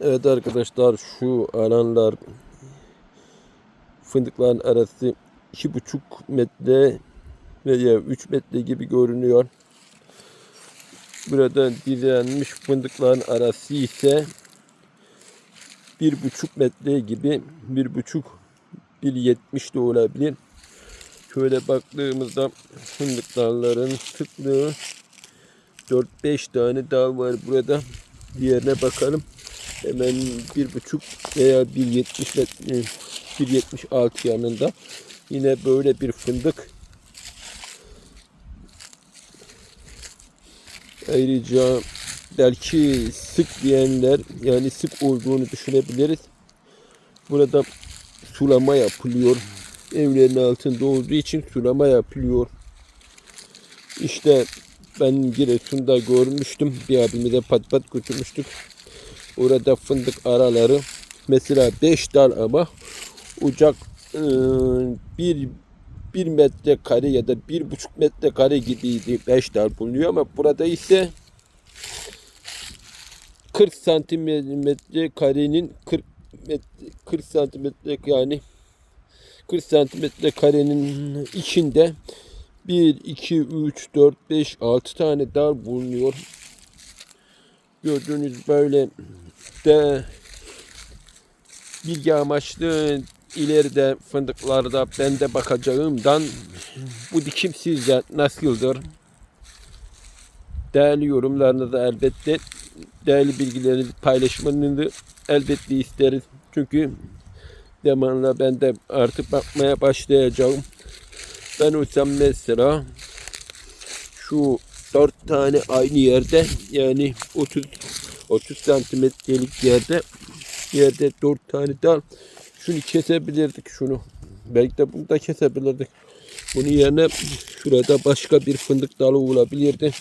Evet arkadaşlar şu alanlar fındıkların arası iki buçuk metre veya 3 metre gibi görünüyor. Burada dizenmiş fındıkların arası ise bir buçuk metre gibi bir buçuk bir yetmiş de olabilir. Şöyle baktığımızda fındık dalların sıklığı 4-5 tane dal var burada. Diğerine bakalım. Hemen bir buçuk veya bir yetmiş metre, bir yetmiş altı yanında. Yine böyle bir fındık. Ayrıca belki sık diyenler yani sık olduğunu düşünebiliriz. Burada sulama yapılıyor. Evlerin altında olduğu için sulama yapılıyor. İşte ben Giresun'da görmüştüm. Bir abimi de pat pat götürmüştük. Orada fındık araları mesela 5 dal ama ocak ıı, bir bir metre kare ya da bir buçuk metre kare gibiydi 5 dal bulunuyor ama burada ise 40 santimetre karenin 40 metre 40 santimetre yani 40 santimetre karenin içinde 1, 2, 3, 4, 5, 6 tane dal bulunuyor. Gördüğünüz böyle de bilgi amaçlı ileride fındıklarda ben de bakacağımdan bu dikim sizce nasıldır? Değerli yorumlarınızı elbette değerli bilgilerinizi paylaşmanızı elbette isteriz. Çünkü zamanla ben de artık bakmaya başlayacağım. Ben olsam mesela şu dört tane aynı yerde yani 30 30 santimetrelik yerde yerde dört tane dal şunu kesebilirdik şunu. Belki de bunu da kesebilirdik. Bunun yerine şurada başka bir fındık dalı olabilirdi.